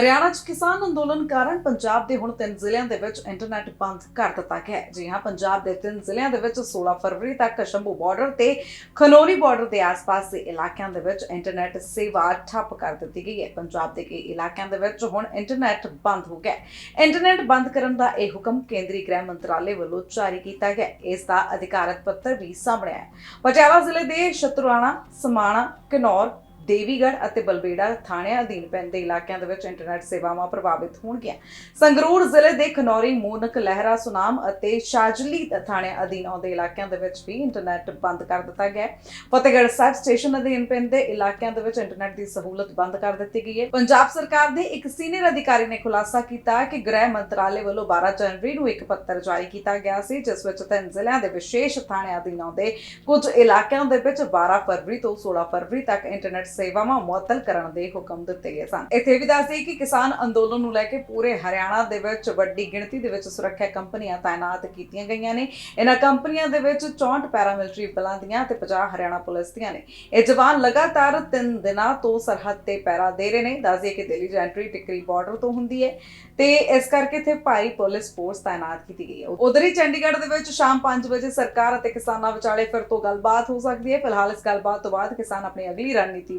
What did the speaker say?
ਹਰਿਆਣਾ 'ਚ ਕਿਸਾਨ ਅੰਦੋਲਨ ਕਾਰਨ ਪੰਜਾਬ ਦੇ ਹੁਣ ਤਿੰਨ ਜ਼ਿਲ੍ਹਿਆਂ ਦੇ ਵਿੱਚ ਇੰਟਰਨੈਟ ਬੰਦ ਕਰ ਦਿੱਤਾ ਗਿਆ ਹੈ। ਜੀ ਹਾਂ, ਪੰਜਾਬ ਦੇ ਤਿੰਨ ਜ਼ਿਲ੍ਹਿਆਂ ਦੇ ਵਿੱਚ 16 ਫਰਵਰੀ ਤੱਕ ਸ਼ੰਭੂ ਬਾਰਡਰ ਤੇ ਖਨੌਰੀ ਬਾਰਡਰ ਦੇ ਆਸ-ਪਾਸ ਦੇ ਇਲਾਕਿਆਂ ਦੇ ਵਿੱਚ ਇੰਟਰਨੈਟ ਸੇਵਾ ਠੱਪ ਕਰ ਦਿੱਤੀ ਗਈ ਹੈ। ਪੰਜਾਬ ਦੇ ਕਈ ਇਲਾਕਿਆਂ ਦੇ ਵਿੱਚ ਹੁਣ ਇੰਟਰਨੈਟ ਬੰਦ ਹੋ ਗਿਆ ਹੈ। ਇੰਟਰਨੈਟ ਬੰਦ ਕਰਨ ਦਾ ਇਹ ਹੁਕਮ ਕੇਂਦਰੀ ਗ੍ਰਹਿ ਮੰਤਰਾਲੇ ਵੱਲੋਂ ਜਾਰੀ ਕੀਤਾ ਗਿਆ ਇਸ ਦਾ ਅਧਿਕਾਰਤ ਪੱਤਰ ਵੀ ਸਾਹਮਣੇ ਆਇਆ ਪਟਿਆਲਾ ਜ਼ਿਲ੍ਹੇ ਦੇ ਸ਼ਤਰੁਆਣਾ ਸਮਾਣਾ, ਕਿਨੌਰ ਦੇਵੀਗੜ੍ਹ ਅਤੇ ਬਲਬੇੜਾ ਥਾਣਿਆਂ ਅਧੀਨ ਪੈਂਦੇ ਇਲਾਕਿਆਂ ਦੇ ਵਿੱਚ ਇੰਟਰਨੈਟ ਸੇਵਾਵਾਂ ਪ੍ਰਭਾਵਿਤ ਹੋਣਗੀਆਂ। ਸੰਗਰੂਰ ਜ਼ਿਲ੍ਹੇ ਦੇ ਖਨੌਰੀ, ਮੂਨਕ, ਲਹਿਰਾ, ਸੁਨਾਮ ਅਤੇ ਸ਼ਾਜਲੀ ਥਾਣਿਆਂ ਅਧੀਨ ਆਉਂਦੇ ਇਲਾਕਿਆਂ ਦੇ ਵਿੱਚ ਵੀ ਇੰਟਰਨੈਟ ਬੰਦ ਕਰ ਦਿੱਤਾ ਗਿਆ ਹੈ। ਫਤਿਹਗੜ੍ਹ ਸਾਹਿਬ ਸਟੇਸ਼ਨ ਅਧੀਨ ਪੈਂਦੇ ਇਲਾਕਿਆਂ ਦੇ ਵਿੱਚ ਇੰਟਰਨੈਟ ਦੀ ਸਹੂਲਤ ਬੰਦ ਕਰ ਦਿੱਤੀ ਗਈ ਹੈ। ਪੰਜਾਬ ਸਰਕਾਰ ਦੇ ਇੱਕ ਸੀਨੀਅਰ ਅਧਿਕਾਰੀ ਨੇ ਖੁਲਾਸਾ ਕੀਤਾ ਕਿ ਗ੍ਰਹਿ ਮੰਤਰਾਲੇ ਵੱਲੋਂ 12 ਜਨਵਰੀ ਨੂੰ ਇੱਕ ਪੱਤਰ ਜਾਰੀ ਕੀਤਾ ਗਿਆ ਸੀ, ਜਿਸ ਵਿੱਚ ਤਿੰਨ ਜ਼ਿਲ੍ਹਿਆਂ ਦੇ ਵਿਸ਼ੇਸ਼ ਥਾਣਿਆਂ ਅਧੀਨ ਆਉਂਦੇ ਕੁਝ ਇਲਾਕਿਆਂ ਦੇ ਵਿੱਚ 12 ਫਰਵਰੀ ਤੋਂ 16 ਫਰਵਰੀ ਤੱਕ ਇੰਟਰਨੈਟ ਸੇਵਾਵਾਂ ਮੁਅੱਤਲ ਕਰਨ ਦੇ ਹੁਕਮ ਦਿੱਤੇ ਗਏ ਸਨ। ਇੱਥੇ ਵੀ ਦੱਸਦੀ ਕਿ ਕਿਸਾਨ ਅੰਦੋਲਨ ਨੂੰ ਲੈ ਕੇ ਪੂਰੇ ਹਰਿਆਣਾ ਦੇ ਵਿੱਚ ਵੱਡੀ ਗਿਣਤੀ ਦੇ ਵਿੱਚ ਸੁਰੱਖਿਆ ਕੰਪਨੀਆਂ ਤਾਇਨਾਤ ਕੀਤੀਆਂ ਗਈਆਂ ਨੇ। ਇਹਨਾਂ ਕੰਪਨੀਆਂ ਦੇ ਵਿੱਚ 64 ਪੈਰਾਮਿਲਟਰੀ ਬਲਾਂ ਦੀਆਂ ਤੇ 50 ਹਰਿਆਣਾ ਪੁਲਿਸ ਦੀਆਂ ਨੇ। ਇਹ ਜਵਾਨ ਲਗਾਤਾਰ 3 ਦਿਨਾਂ ਤੋਂ ਸਰਹੱਦ ਤੇ ਪਹਿਰਾ ਦੇ ਰਹੇ ਨੇ। ਦੱਸਦੇ ਕਿ ਦਿੱਲੀ ਜੈਂਟਰੀ ਟਿਕਰੀ ਬਾਰਡਰ ਤੋਂ ਹੁੰਦੀ ਹੈ ਤੇ ਇਸ ਕਰਕੇ ਇੱਥੇ ਭਾਰੀ ਪੁਲਿਸ ਫੋਰਸ ਤਾਇਨਾਤ ਕੀਤੀ ਗਈ ਹੈ। ਉਧਰ ਹੀ ਚੰਡੀਗੜ੍ਹ ਦੇ ਵਿੱਚ ਸ਼ਾਮ 5 ਵਜੇ ਸਰਕਾਰ ਅਤੇ ਕਿਸਾਨਾਂ ਵਿਚਾਲੇ ਫਿਰ ਤੋਂ ਗੱਲਬਾਤ ਹੋ ਸਕਦੀ ਹੈ। ਫਿਲਹਾਲ ਇਸ ਗੱਲਬਾਤ ਤੋਂ ਬਾਅਦ ਕਿਸਾਨ ਆਪਣੀ ਅਗਲੀ ਰਣਨੀਤੀ